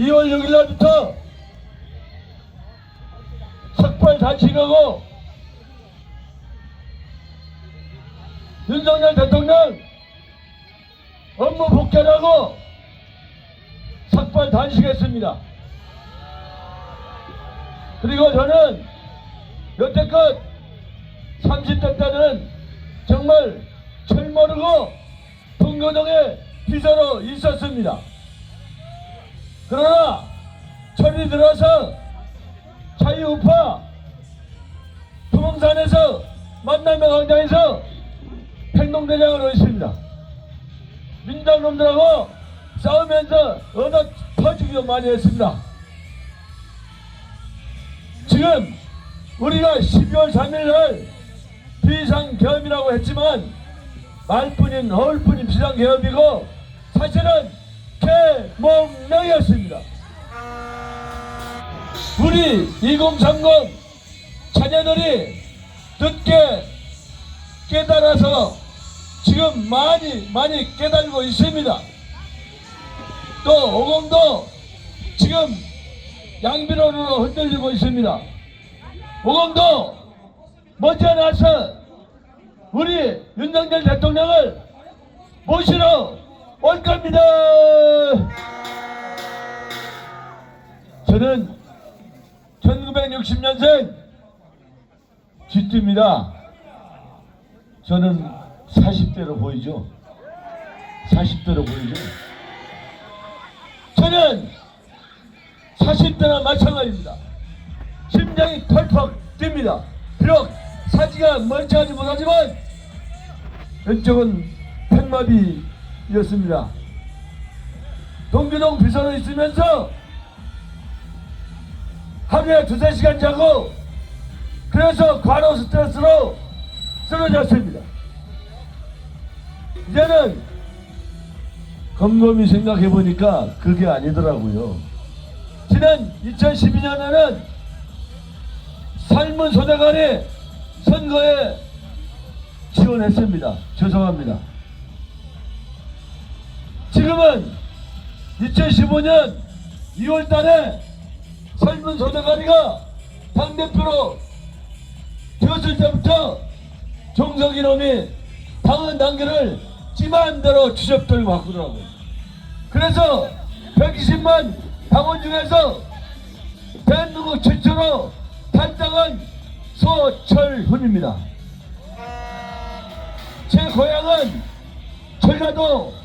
2월 6일 날부터 삭발 단식하고 윤석열 대통령 업무 복귀하고 삭발 단식했습니다. 그리고 저는 여태껏 30대 때는 정말 철 모르고 동교동에 비서로 있었습니다. 그러나 철이 들어서 자유우파 부동산에서 만남의 광장에서 행동대장으로 있습니다. 민당 놈들하고 싸우면서 얻어 터지기도 많이 했습니다. 지금 우리가 12월 3일 날 비상계엄이라고 했지만 말뿐인 허울뿐인 비상계엄이고 사실은 개몽명이었습니다. 우리 2030 자녀들이 늦게 깨달아서 지금 많이 많이 깨달고 있습니다. 또 오공도 지금 양비론으로 흔들리고 있습니다. 오공도 머지않아서 우리 윤석열 대통령을 모시러 올 겁니다. 저는 1960년생 쥐띠입니다. 저는 40대로 보이죠? 40대로 보이죠? 저는 40대나 마찬가지입니다. 심장이 펄펄 뜁니다. 비록 사지가 멀쩡하지 못하지만 왼쪽은 팽마비 였습니다. 동규동 비서로 있으면서 하루에 두세 시간 자고 그래서 과로 스트레스로 쓰러졌습니다. 이제는 곰곰이 생각해 보니까 그게 아니더라고요. 지난 2012년에는 삶은 소대관이 선거에 지원했습니다. 죄송합니다. 지금은 2015년 2월 달에 삶은 소대가리가 당대표로 되었을 때부터 종석 이 놈이 당헌 단계를 찜한 대로 주접들고 바꾸더라고요. 그래서 120만 당원 중에서 대한민국 최초로 탈당한 소철훈입니다. 제 고향은 전라도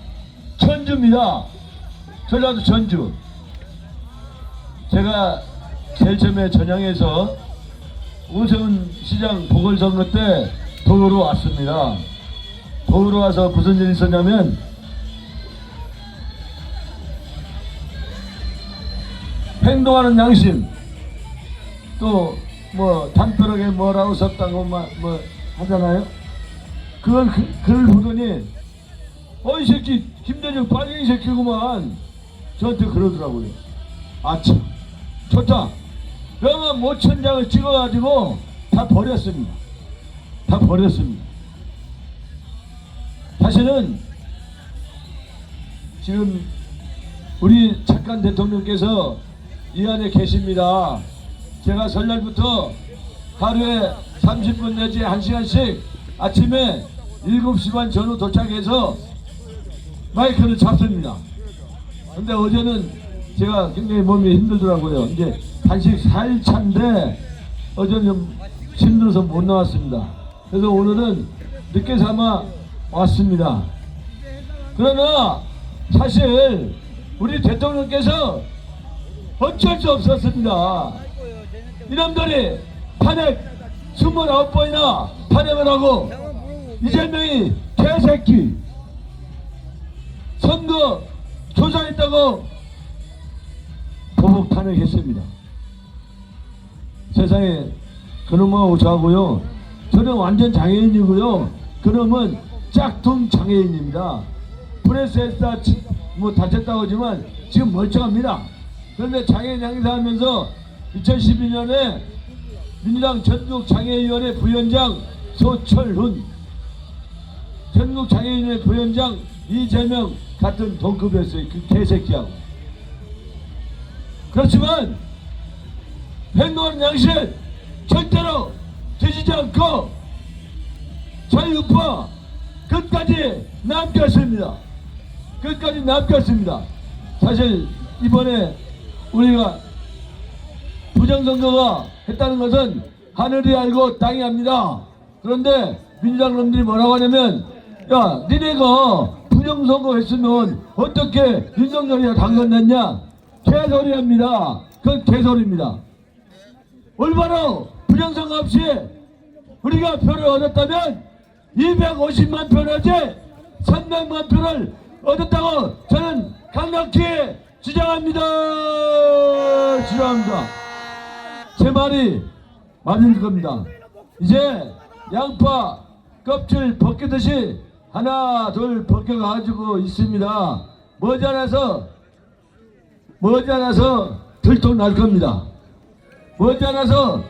전주입니다. 전라도 전주. 제가 제일 처음에 전향에서 오세훈 시장 보궐선거 때 도로 왔습니다. 도로 와서 무슨 일이 있었냐면 행동하는 양심 또 뭐 담벼락에 뭐라고 썼다고 막 뭐 하잖아요. 그걸 그, 글을 보더니 어이 새끼 김대중 빨갱이 새끼구만 저한테 그러더라고요. 아참 좋다. 그러면 모천장을 찍어가지고 다 버렸습니다. 다 버렸습니다. 사실은 지금 우리 착한 대통령께서 이 안에 계십니다. 제가 설날부터 하루에 30분 내지 1시간씩 아침에 7시 반 전후 도착해서 마이크를 잡습니다. 근데 어제는 제가 굉장히 몸이 힘들더라고요. 이제 단식 4일차인데 어제는 좀 힘들어서 못 나왔습니다. 그래서 오늘은 늦게 삼아 왔습니다. 그러나 사실 우리 대통령께서 어쩔 수 없었습니다. 이놈들이 탄핵 29번이나 탄핵을 하고 이재명이 개새끼 선거 조작했다고 보복 탄핵했습니다. 세상에 그놈하고 저하고요. 저는 완전 장애인이고요. 그놈은 짝퉁 장애인입니다. 프레스에서 뭐 다쳤다고 하지만 지금 멀쩡합니다. 그런데 장애인 행사하면서 2012년에 민주당 전국장애인위원회 부위원장 소철훈 전국장애인회 부위원장 이재명 같은 동급이었어요. 그 개새끼하고. 그렇지만 행동하는 양식 절대로 드시지 않고 자유파 끝까지 남겼습니다. 끝까지 남겼습니다. 사실 이번에 우리가 부정선거가 했다는 것은 하늘이 알고 땅이 압니다. 그런데 민주당 놈들이 뭐라고 하냐면 야 니네가 부정선거 했으면 어떻게 윤석열이가 당선됐냐 개소리 합니다. 그건 개소리입니다. 올바로 부정선거 없이 우리가 표를 얻었다면 250만 표라지 300만 표를 얻었다고 저는 강력히 주장합니다. 주장합니다. 제 말이 맞는 겁니다. 이제 양파 껍질 벗기듯이 하나 둘 벗겨가지고 있습니다. 머지않아서 머지않아서 들통 날 겁니다. 머지않아서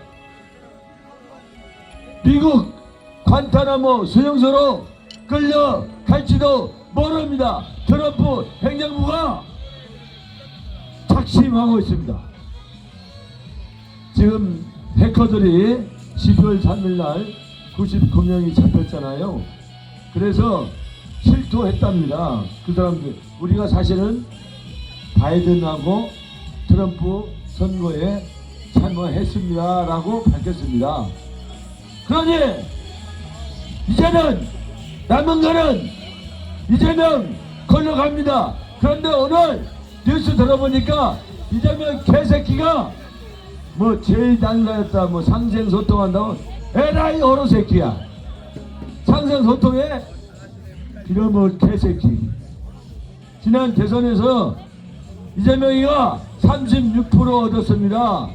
미국 관타나모 수용소로 끌려갈지도 모릅니다. 트럼프 행정부가 작심하고 있습니다. 지금 해커들이 12월 3일 날 99명이 잡혔잖아요. 그래서 실토했답니다. 그 사람들 우리가 사실은 바이든하고 트럼프 선거에 참여했습니다라고 밝혔습니다. 그러니 이제는 남은 거는 이재명 걸려갑니다. 그런데 오늘 뉴스 들어보니까 이재명 개새끼가 뭐 제일 단가였다 뭐 상생 소통한다고 에라이 어로 새끼야. 상생 소통에 이놈의 개새끼. 지난 대선에서 이재명이가 36% 얻었습니다.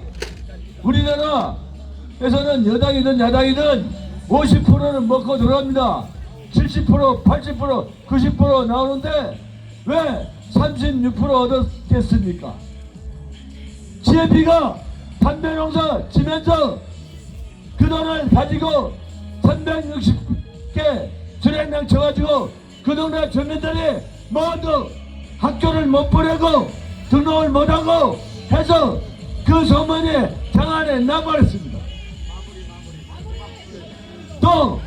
우리나라에서는 여당이든 야당이든 50%는 먹고 들어갑니다. 70%, 80%, 90% 나오는데 왜 36% 얻었겠습니까? GMP가 담배 농사 지면서 그 돈을 가지고 360 개 주량량 쳐가지고 그 동네 주민들이 모두 학교를 못 보내고 등록을 못하고 해서 그 소문이 장안에 나버렸습니다. 또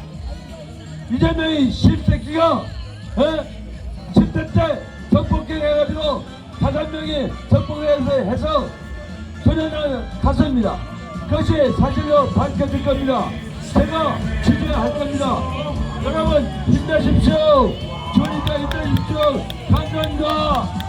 이재명이 십새끼가 에? 10대 때 정복경 해가지고 다섯 명이 정복해서 해서 소년을 갔습니다. 그것이 사실로 밝혀질 겁니다. 제가 지지할 겁니다. 여러분 힘내십시오. 저희가 힘내십시오. 감사합니다.